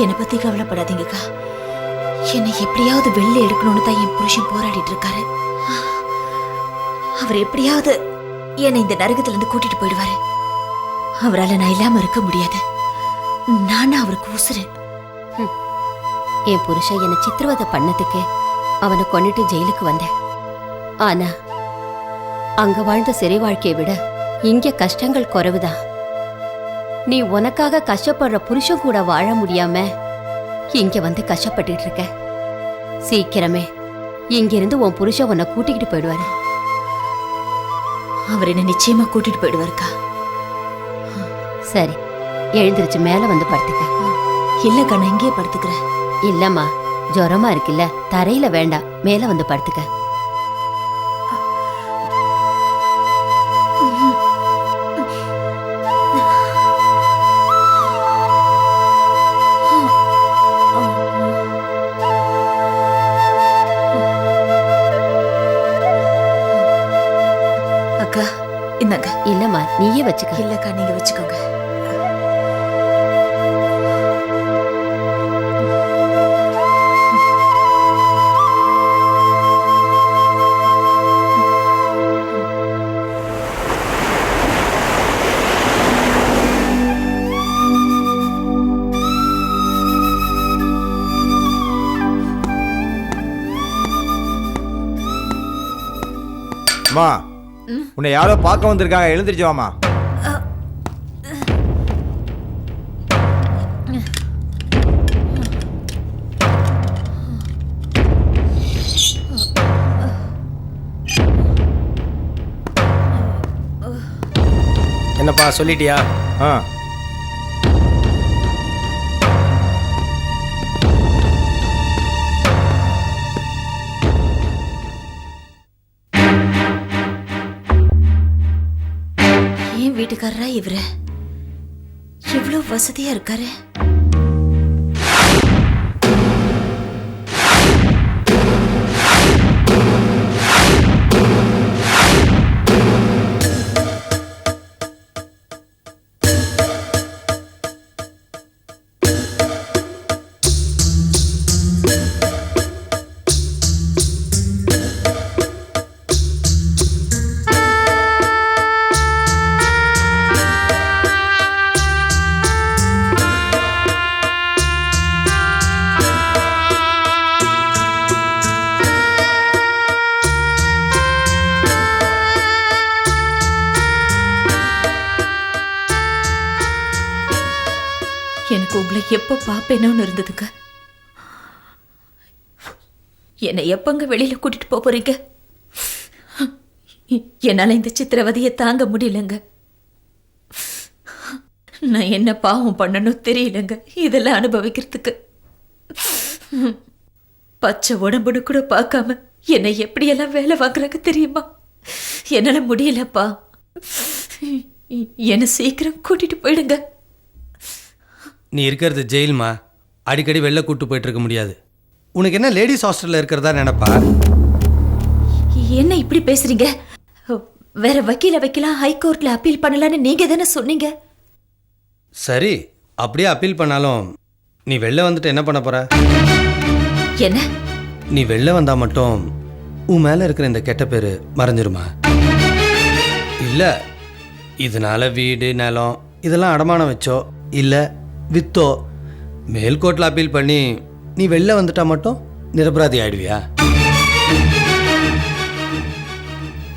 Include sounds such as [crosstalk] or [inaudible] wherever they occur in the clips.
என்னை பத்தி கவலைப்படாதீங்கக்கா. என்னை எப்படியாவது வெளில எடுக்கணும்னு தான் என் புருஷன் போராடிட்டு இருக்காரு. அவர் எப்படியாவது என்னை இந்த நரகத்துல இருந்து கூட்டிட்டு போயிடுவாரு. அவரால நான் இல்லாம இருக்க முடியாது. நானா அவருக்கு உசுறு. என் புருஷன் என்னை சித்திரவதை பண்ணதுக்கு அவனை கொண்டுட்டு ஜெயிலுக்கு வந்தேன். ஆனா அங்க வாழ்ந்த சிறை வாழ்க்கையை விட இங்க கஷ்டங்கள் குறைவுதான். நீ உனக்காக கஷ்டப்படுற புருஷன் கூட வாழ முடியாம இங்க வந்து கஷ்டப்பட்டுட்டு இருக்க. சீக்கிரமே இங்கிருந்து உன் புருஷன் உன்னை கூட்டிக்கிட்டு போயிடுவாரு. அவர் என்ன நிச்சயமா கூட்டிட்டு போயிடுவாருக்கா? சரி எழுந்திருச்சு மேல வந்து படுத்துக்க. இல்லக்கா நான் இங்கேயே படுத்துக்கிறேன். இல்லம்மா ஜுரமா இருக்குல்ல தரையில வேண்டாம் மேல வந்து படுத்துக்க. இந்தாங்க. இல்லம்மா நீயே வச்சுக்க. இல்லக்கா நீங்க வச்சுக்கோங்க. அம்மா உன்னை யாரோ பார்க்க வந்திருக்காங்க. எழுந்திருச்சு வாமா என்னப்பா சொல்லிட்டியா? ஆ. ஏன் வீட்டுக்காரரா இவரு? இவ்வளவு வசதியா இருக்காரு. எப்போ பார்ப்பேனோன்னு இருந்ததுங்க என்னை எப்பங்க வெளியில் கூட்டிட்டு போக போறீங்க? என்னால் இந்த சித்திரவதையை தாங்க முடியலங்க. நான் என்ன பாவம் பண்ணணும் தெரியலங்க இதெல்லாம் அனுபவிக்கிறதுக்கு. பச்சை உடம்புன்னு கூட பார்க்காம என்னை எப்படியெல்லாம் வேலை வாங்குறாங்க தெரியுமா? என்னால் முடியலப்பா. என்னை சீக்கிரம் கூட்டிட்டு போயிடுங்க. நீ இருக்கிறது ஜெயில்மா. அடிக்கடி வெளில கூட்டு போயிட்டு இருக்க முடியாது. உனக்கு என்ன லேடிஸ் ஹாஸ்டலில் இருக்கிறதா நினைப்பா? என்ன இப்படி பேசுறீங்க? வேற வக்கீல வைக்கலாம் ஹைகோர்ட்ல அப்பீல் பண்ணலாம்னு நீங்க தானே சொன்னீங்க? சரி அப்படியே அப்பீல் பண்ணாலும் நீ வெளில வந்துட்டு என்ன பண்ண போற? என்ன? நீ வெளில வந்தா மட்டும் உன் மேல இருக்கிற இந்த கெட்ட பேரு மறைஞ்சிருமா? இல்ல இதனால வீடு நிலம் இதெல்லாம் அடமானம் வச்சோ? இல்ல வித்தோ. மேல்கோட்டில் அப்பீல் பண்ணி நீ வெளில வந்துட்டா மட்டும் நிரபராதி ஆயிடுவியா?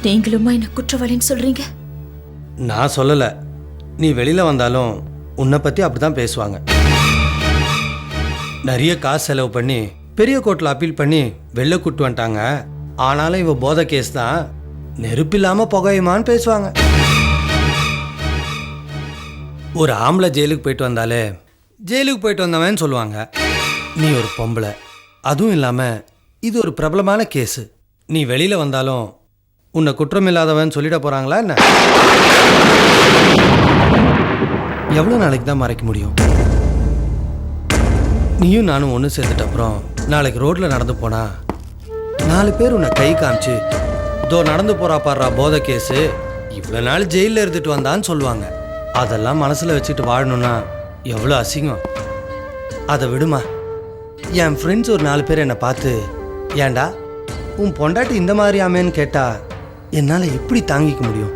நீங்களுமா என்ன குற்றவாளின்னு சொல்றீங்க? நான் சொல்லலை. நீ வெளியில் வந்தாலும் உன்னை பற்றி அப்படி தான் பேசுவாங்க. நிறைய காசு செலவு பண்ணி பெரிய கோர்ட்டில் அப்பீல் பண்ணி வெளில கூட்டு வந்துட்டாங்க. ஆனாலும் இவ போதை கேஸ் தான் நெருப்பில்லாமல் புகையுமான்னு பேசுவாங்க. ஒரு ஆம்பளை ஜெயிலுக்கு போயிட்டு வந்தாலே ஜெயிலுக்கு போயிட்டு வந்தவன் சொல்லுவாங்க நீ ஒரு பொம்பளை. அதுவும் இல்லாமல் இது ஒரு பிரபலமான கேஸு. நீ வெளியில் வந்தாலும் உன்னை குற்றமில்லாதவன் சொல்லிட போகிறாங்களா என்ன? எவ்வளோ நாளைக்கு தான் மறைக்க முடியும்? நீயும் நானும் ஒன்று சேர்ந்துட்ட அப்புறம் நாளைக்கு ரோட்டில் நடந்து போனா நாலு பேர் உன்னை கை காமிச்சு இதோ நடந்து போறா பாடுறா போத கேஸு. இவ்வளோ நாள் ஜெயிலில் இருந்துட்டு வந்தான்னு சொல்லுவாங்க. அதெல்லாம் மனசில் வச்சுட்டு வாழணும்னா எவ்வளோ அசிங்கம். அதை விடுமா? என் ஃப்ரெண்ட்ஸ் ஒரு நாலு பேர் என்னை பார்த்து ஏண்டா உன் பொண்டாட்டி இந்த மாதிரி ஆமேன்னு கேட்டா என்னால் எப்படி தாங்கிக்க முடியும்?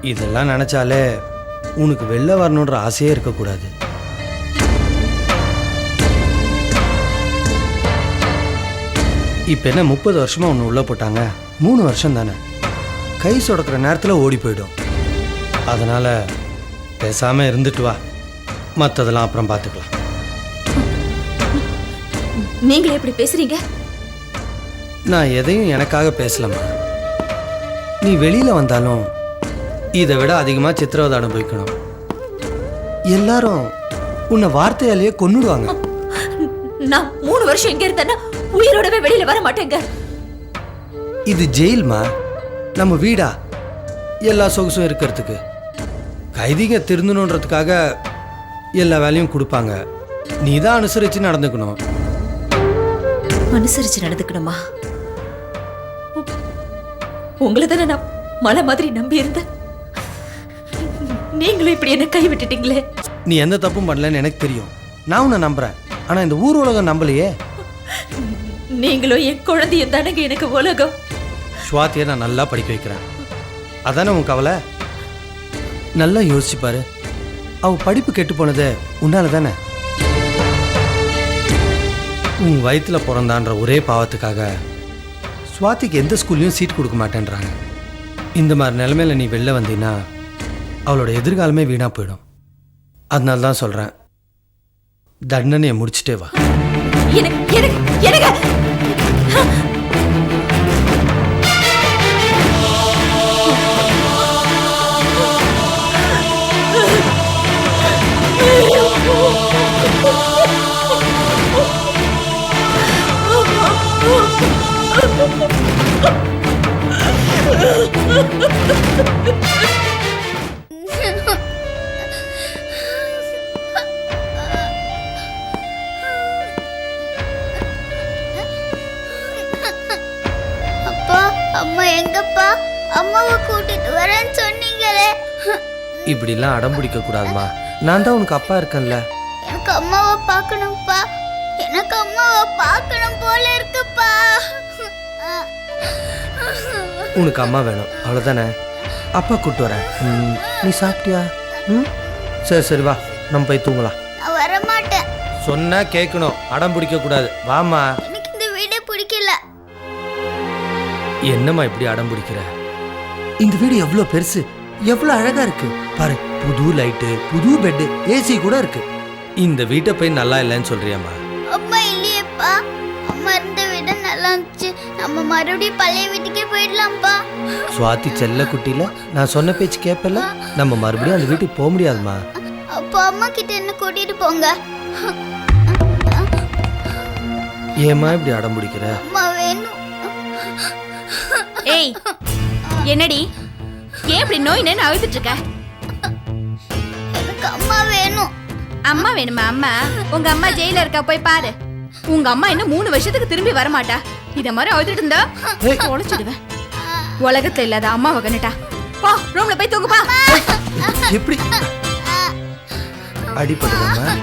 இதெல்லாம் நினச்சாலே உனக்கு வெளில வரணுன்ற ஆசையே இருக்கக்கூடாது. இப்போ என்ன முப்பது வருஷமாக ஒன்று உள்ளே போட்டாங்க? மூணு வருஷம் தானே. கை சொடக்கிற நேரத்தில் ஓடி போயிடும். அதனால் பேசாமல் இருந்துட்டு வா. மற்றதெல்லாம் அப்புறம் பார்த்துக்கலாம் நீங்களே இப்படி பேசுறீங்க? நான் எதையும் எனக்காக பேசலம்மா. நீ வெளியில் வந்தாலும் இதை விட அதிகமாக சித்திரவதை அனுபவிக்கணும் எல்லாரும் உன்னை வார்த்தையாலேயே கொன்னுடுவாங்க. நான் மூணு வருஷம் இங்க இருந்தேன்னா உயிரோடவே வெளியில வர மாட்டேங்க. இது ஜெயில்மா. நம்ம வீடா. எல்லா சொகுசும் இருக்கிறதுக்கு. கைதிங்க திருந்தணுன்றதுக்காக எல்லா வேலையும் கொடுப்பாங்க. நீ தான் அனுசரித்து நடந்துக்கணும். அனுசரிச்சு நடந்துக்கணுமா? உங்களை தானே நான் மலை மாதிரி நம்பி இருந்தேன். நீங்களும் இப்படி என்ன கை விட்டுட்டீங்களே நீ எந்த தப்பும் பண்ணலன்னு எனக்கு தெரியும். நான் உன்னை நம்புறேன். ஆனால் இந்த ஊர் உலகம் நம்பலையே. நீங்களும் என் குழந்தையும் தானங்க எனக்கு உலகம். ஸ்வாத்தியை நான் நல்லா படிக்க வைக்கிறேன். அதானே உன் கவலை? நல்லா யோசிச்சு பாரு. அவ படிப்பு கெட்டு போனது உன்னால தானே? உன் வயிற்றுல பிறந்தான்ற ஒரே பாவத்துக்காக சுவாதிக்கு எந்த ஸ்கூல்லையும் சீட் கொடுக்க மாட்டேன்றாங்க. இந்த மாதிரி நிலமையில நீ வெளில வந்தீன்னா அவளோட எதிர்காலமே வீணாக போயிடும். அதனால தான் சொல்கிறேன் தண்டனையை முடிச்சிட்டே வா. எனக்கு எனக்கு எனக்கு! இப்படிலாம் அடம் பிடிக்க கூடாதுமா நான் தான் உனக்கு அப்பா இருக்கேன்ல. எனக்கு அம்மாவை பார்க்கணும்ப்பா. எனக்கு அம்மாவை பார்க்கணும் போல இருக்குப்பா. உனக்கு அம்மா வேணும். அவ்வளோதானே அப்பா கூட்டு வரேன். ம், நீ சாப்பிட்டியா? ம்? சரி சரி வா. நம்ம போய் தூங்கலாம். நான் வரமாட்டேன். சொன்னா கேட்கணும். அடம் பிடிக்க கூடாது வாமா எனக்கு இந்த வீடே பிடிக்கல. என்னம்மா இப்படி அடம் பிடிக்கிற? இந்த வீடு எவ்வளோ பெருசு. எவ்வளோ அழகா இருக்கு. பாரு புது லைட்டு புது பெட்டு ஏசி கூட இருக்கு. இந்த வீட்டை போய் நல்லா இல்லைன்னு சொல்றியாம்மா? அம்மா இல்லையேப்பா. அம்மா இருந்த வீடு நல்லா இருந்துச்சு. நம்ம மறுபடியும் பழைய வீட்டுக்கே போயிடலாம்ப்பா. சுவாதி செல்ல குட்டியில நான் சொன்ன பேச்சு கேட்பல நம்ம மறுபடியும் அந்த வீட்டுக்கு போக முடியாதுமா அப்போ அம்மா கிட்ட என்ன கூட்டிட்டு போங்க. ஏம்மா இப்படி அடம் பிடிக்கிற? அம்மா வேணும். ஏய் என்னடி? ஏன் இப்படி நோய் நேன்னு அழுதுட்டு இருக்க? எனக்கு அம்மா வேணும். அம்மா வேணுமா அம்மா? உங்க அம்மா ஜெயில இருக்கா போய் பாரு. உங்க அம்மா இன்னும் மூணு வருஷத்துக்கு திரும்பி வர மாட்டா இத மாதிரி அழுதுட்டு இருந்தா [laughs] உழைச்சிடுவேன். உலகத்துல இல்லாத அம்மாவை கண்டுட்டா போ ரூம்ல போய் தூங்குப்பா எப்படி? அடிபடுதம்மா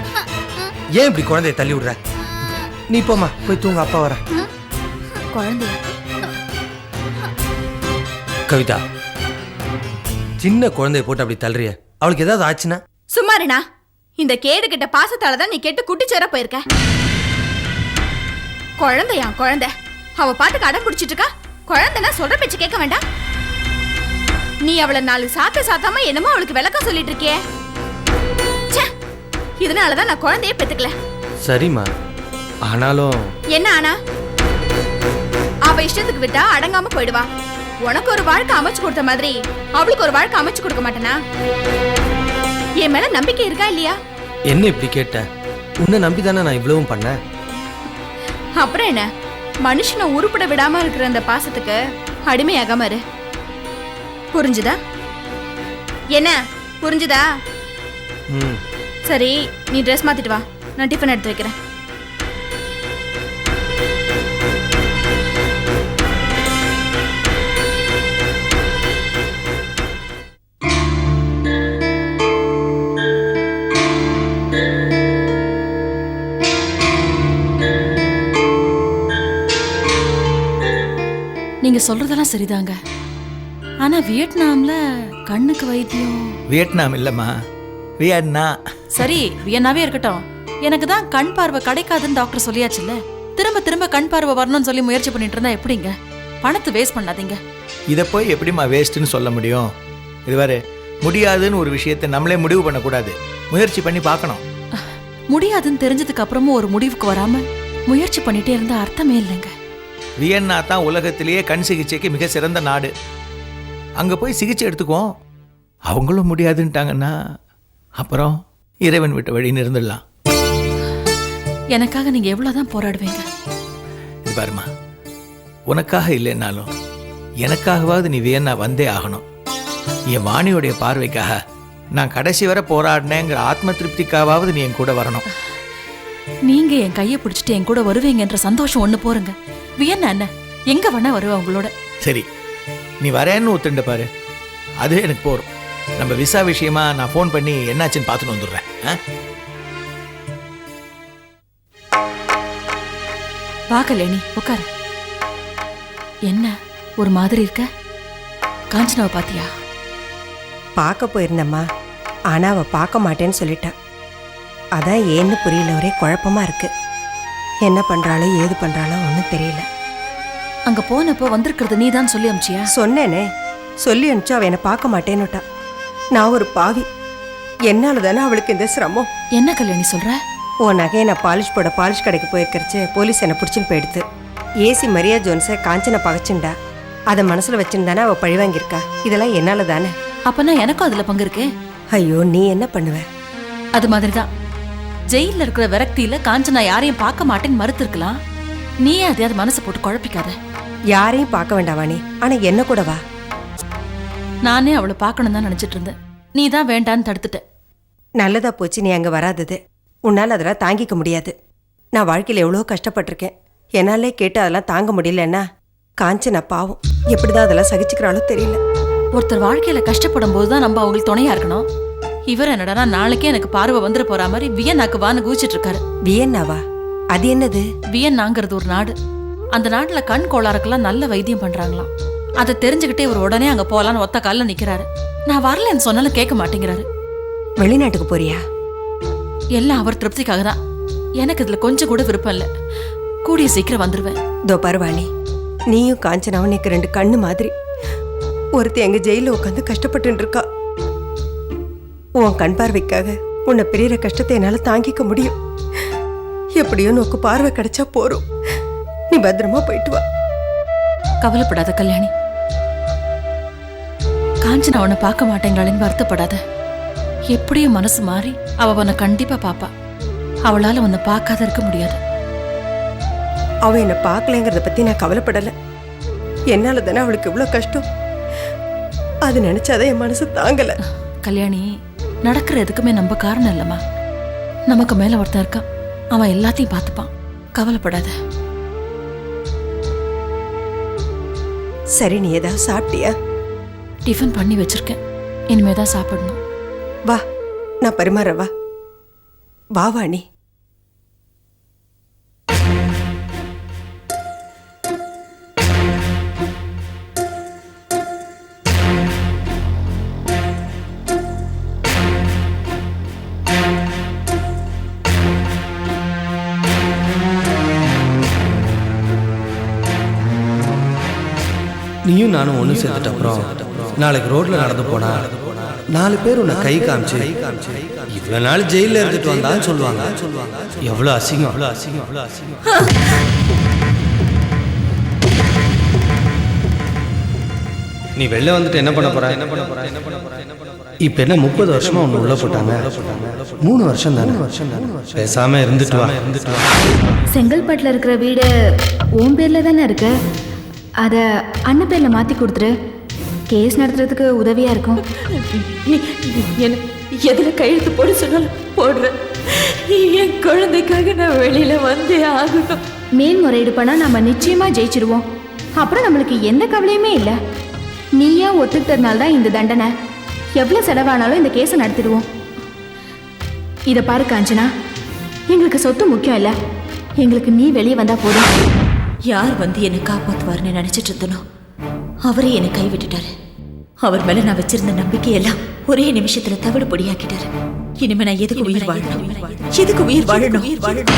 ஏன் இப்படி குழந்தைய தள்ளி விடுற? நீ போம்மா போய் தூங்க அப்பா வர குழந்தைய? கவிதா சின்ன குழந்தைய போட்டு அப்படி தள்ளுறிய? அவளுக்கு ஏதாவது ஆச்சுன்னா? சும்மாருண்ணா. இந்த கேடு கிட்ட பாசத்தால தான் நீ கெட்டு குட்டிச்சேர போயிருக்க. குழந்தையா குழந்தை. அவ பாட்டுக்கு அடம் பிடிச்சிட்டு இருக்கா குழந்தைனா சொல்ற பேச்சு கேட்க வேண்டாம். நீ அவளை நாலு சாத்த சாத்தாம என்னமோ அவளுக்கு விளக்கம் சொல்லிட்டு இருக்கியே ச்சே, இதனாலதான் நான் குழந்தைய பெத்துக்கல. சரிம்மா. ஆனாலும் என்ன ஆனா? அவ இஷ்டத்துக்கு விட்டா அடங்காம போயிடுவா. உனக்கு ஒரு வாழ்க்கை அமைச்சு கொடுத்த மாதிரி அவளுக்கு ஒரு வாழ்க்கை அமைச்சு கொடுக்க மாட்டேனா? என் மேல நம்பிக்கை இருக்கா இல்லையா? என்ன இப்படி கேட்ட? உன்னை நம்பி தானே நான் இவ்வளவும் பண்ணேன் அப்புறம் என்ன? மனுஷனை உருப்பட விடாம இருக்கிற அந்த பாசத்துக்கு அடிமையாகாம இரு. புரிஞ்சுதா? என்ன? புரிஞ்சுதா? ம். சரி நீ ட்ரெஸ் மாத்திட்டு வா. நான் டிஃபன் எடுத்து வைக்கிறேன். நீங்க சொல்றதெல்லாம் சரிதாங்க. ஆனா வியட்நாம்ல கண்ணுக்கு வைத்தியம். வியட்நாம் இல்லைம்மா. வியட்னா சரி வியன்னாவே இருக்கட்டும். எனக்கு தான் கண் பார்வை கிடைக்காதுன்னு டாக்டர் சொல்லியாச்சுல்ல. திரும்ப திரும்ப கண் பார்வை வரணும்னு சொல்லி முயற்சி பண்ணிட்டு இருந்தா எப்படிங்க? பணத்தை வேஸ்ட் பண்ணாதீங்க. இதை போய் எப்படிம்மா வேஸ்ட்டுன்னு சொல்ல முடியும்? இதுவரை முடியாதுன்னு ஒரு விஷயத்தை நம்மளே முடிவு பண்ணக்கூடாது. முயற்சி பண்ணி பார்க்கணும். முடியாதுன்னு தெரிஞ்சதுக்கு அப்புறமும் ஒரு முடிவுக்கு வராம முயற்சி பண்ணிட்டே இருந்தா அர்த்தமே இல்லைங்க. வியன்னா தான் உலகத்திலேயே கண் சிகிச்சைக்கு மிக சிறந்த நாடு. அங்கே போய் சிகிச்சை எடுத்துக்குவோம். அவங்களும் முடியாதுன்ட்டாங்கன்னா அப்புறம் இறைவன் விட்ட வழின்னு இருந்துடலாம் எனக்காக நீங்க எவ்வளவுதான் போராடுவீங்க? இது பாருமா உனக்காக இல்லைன்னாலும் எனக்காகவாவது நீ வியன்னா வந்தே ஆகணும். என் வாணியோடைய பார்வைக்காக நான் கடைசி வரை போராடினேங்கிற ஆத்ம திருப்திக்காவது நீ என் கூட வரணும். நீங்க என் கையை பிடிச்சிட்டு என் கூட வருவீங்கன்ற சந்தோஷம் ஒண்ணு போறங்க வியன்னா என்ன எங்க வேணா வருவா உங்களோட? சரி நீ வரேன்னு ஒத்துண்ட பாரு. அதுவே எனக்கு போதும். நம்ம விசா விஷயமா நான் ஃபோன் பண்ணி என்னாச்சுன்னு பார்த்துட்டு வந்துடுறேன். ஆ? வா கல்யாணி உட்காரு. என்ன ஒரு மாதிரி இருக்க? காஞ்சனாவை பாத்தியா? பார்க்க போயிருந்தம்மா. ஆனா அவ பார்க்க மாட்டேன்னு சொல்லிட்டா. அதான் ஏன்னு புரியல ஒரே குழப்பமா இருக்கு. என்ன பண்றாளோ ஏது பண்றாளோ ஒன்றும் தெரியல. அங்க போனப்போ வந்திருக்கிறது நீதான் சொல்லி அமிச்சியா? சொன்னேனே. சொல்லி அனுப்பிச்சு அவ என்னை பார்க்க மாட்டேன்னுட்டா. நான் ஒரு பாவி. என்னால தானே அவளுக்கு இந்த சிரமம்? என்ன கல்யாணி சொல்ற? உன் நகையை நான் பாலிஷ் போட பாலிஷ் கடைக்கு போயிருக்கிறச்சு போலீஸ் என்னை பிடிச்சின்னு போயிடுது ஏசி மரியா ஜோன்ஸை காஞ்சனை பகச்சுண்டா. அதை மனசுல வச்சுருந்தானே அவ பழி வாங்கியிருக்கா. இதெல்லாம் என்னால தானே அப்பனா எனக்கும் அதுல பங்கு இருக்கே. ஐயோ நீ என்ன பண்ணுவ? அது மாதிரிதான். ஜெயில இருக்கிற விரக்தியில காஞ்சனா யாரையும் பார்க்க மாட்டேன்னு மறுத்து இருக்கலாம் நீயே அதையாவது மனசு போட்டு குழப்பிக்காத. யாரையும் பார்க்க வேண்டாவானே ஆனா என்ன கூட வா. நானே அவளை பார்க்கணும் தான் நினைச்சிட்டு இருந்தேன். நீ தான் வேண்டான்னு தடுத்துட்ட. நல்லதா போச்சு நீ அங்க வராதது. உன்னால அதெல்லாம் தாங்கிக்க முடியாது. நான் வாழ்க்கையில எவ்வளோ கஷ்டப்பட்டிருக்கேன். என்னாலே கேட்டு அதெல்லாம் தாங்க முடியலன்னா காஞ்சனா பாவம். எப்படிதான் அதெல்லாம் சகிச்சுக்கிறாளோ தெரியல. ஒருத்தர் வாழ்க்கையில கஷ்டப்படும் போதுதான் நம்ம அவங்களுக்கு துணையா இருக்கணும். இவர் என்னடா நாளைக்கே எனக்கு பார்வை வந்துட போற மாதிரி வியன்னாக்கு வான்னு குதிச்சிட்டு இருக்காரு. வியன்னாவா? அது என்னது? வியன்னாங்கிறது ஒரு நாடு. அந்த நாட்டுல கண் கோளாறுக்கெல்லாம் நல்ல வைத்தியம் பண்றாங்களாம். அதை தெரிஞ்சுக்கிட்டே இவர் உடனே அங்க போலான்னு ஒத்த கால்ல நிக்கிறாரு. நான் வரலன்னு சொன்னாலும் கேட்க மாட்டேங்கிறாரு. வெளிநாட்டுக்கு போறியா? எல்லாம் அவர் திருப்திக்காக தான். எனக்கு இதுல கொஞ்சம் கூட விருப்பம் இல்ல. கூடிய சீக்கிரம் வந்துருவேன். தோ பரவாணி நீயும் காஞ்சனாவும் எனக்கு ரெண்டு கண்ணு மாதிரி. ஒருத்தி எங்க ஜெயில உட்காந்து கஷ்டப்பட்டு இருக்கா. உன் கண் பார்வைக்காக உன்னை பெரிய கஷ்டத்தை என்னால தாங்கிக்க முடியும். எப்படியோ நோக்கு பார்வை கிடைச்சா போறோம். நீ பத்திரமா போயிட்டு வா. கவலைப்படாத கல்யாணி. காஞ்சனா அவனை பார்க்க மாட்டேங்கிறாளேன்னு வருத்தப்படாத. எப்படியும் மனசு மாறி அவ உன்னை கண்டிப்பா பாப்பா. அவளால உன்னை பார்க்காத இருக்க முடியாது. அவ என்னை பார்க்கலங்கிறத பத்தி நான் கவலைப்படல. என்னால தானே அவளுக்கு இவ்வளவு கஷ்டம். அது நினைச்சாதான் என் மனசு தாங்கல. கல்யாணி நடக்கிற எதுக்குமே நம்ம காரணம் இல்லம்மா. நமக்கு மேல ஒருத்தன் இருக்கான். அவன் எல்லாத்தையும் பார்த்துப்பான். கவலைப்படாத. சரி நீ ஏதாவது சாப்பிட்டியா? டிஃபன் பண்ணி வச்சிருக்கேன். இனிமே தான் சாப்பிடணும். வா நான் பரிமாற வா. வா வாணி. நீயும் நானும் ஒன்று சேர்த்துட்ட அப்புறம் நாளைக்கு ரோட்ல நடந்து போனா நாலு பேர் உன்னை கை காமிச்சு இவ்வளவு நாள் ஜெயில இருந்துட்டு வந்தான்னு சொல்லுவாங்க. எவ்வளவு அசிங்கம். அவ்வளோ அசிங்கம். அவ்வளோ அசிங்கம். நீ வெளில வந்துட்டு என்ன பண்ண போற? என்ன பண்ண போற என்ன பண்ண போற என்ன பண்ண போற இப்போ என்ன முப்பது வருஷமா ஒன்று உள்ள போட்டாங்க? மூணு வருஷம் தானே? பேசாம இருந்துட்டு வா. இருந்துட்டு செங்கல்பட்டில் இருக்கிற வீடு உன் பேரில் தானே இருக்கு? அதை அண்ணன் பேரில் மாற்றி கொடுத்துரு. கேஸ் நடத்துறதுக்கு உதவியாக இருக்கும். நீ என்ன எதுல கையெழுத்து போட சொன்னாலும் போடுறேன் என் குழந்தைக்காக நான் வெளியில வந்தே ஆகணும். மேல்முறையீடு பண்ணால் நம்ம நிச்சயமாக ஜெயிச்சிருவோம். அப்புறம் நம்மளுக்கு எந்த கவலையுமே இல்லை. நீயா ஒத்துக்கிட்டதுனால தான் இந்த தண்டனை. எவ்வளோ செலவானாலும் இந்த கேஸை நடத்திடுவோம். இதை பாரு காஞ்சனா. எங்களுக்கு சொத்து முக்கியம் இல்லை. எங்களுக்கு நீ வெளியே வந்தா போதும். யார் வந்து என்னை காப்பாற்றுவார்னு நினைச்சிட்டு இருந்தனோ அவரே என்னை கைவிட்டுட்டாரு. அவர் மேல நான் வச்சிருந்த நம்பிக்கையெல்லாம் ஒரே நிமிஷத்துல தவிடு பொடியாக்கிட்டாரு இனிமே நான் எதுக்கு உயிர் வாழணும்? எதுக்கு உயிர் வாழணும் உயிர் வாழணும்?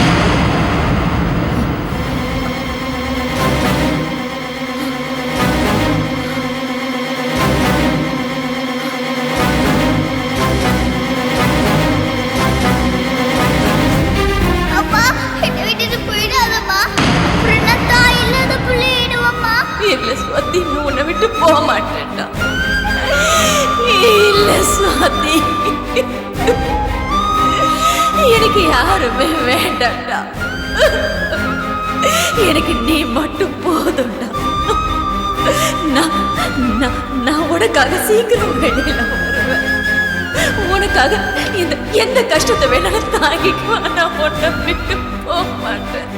உனக்காக இந்த எந்த கஷ்டத்தை வேணாலும் தாங்கிக்குவேன். நான் உன்னை விட்டு போக மாட்டேன்.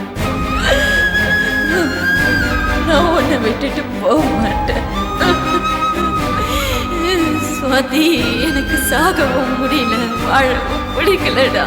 நான் உன்னை விட்டுட்டு போக மாட்டேன். சுவாதி எனக்கு சாகவும் முடியல. வாழவும் பிடிக்கலடா.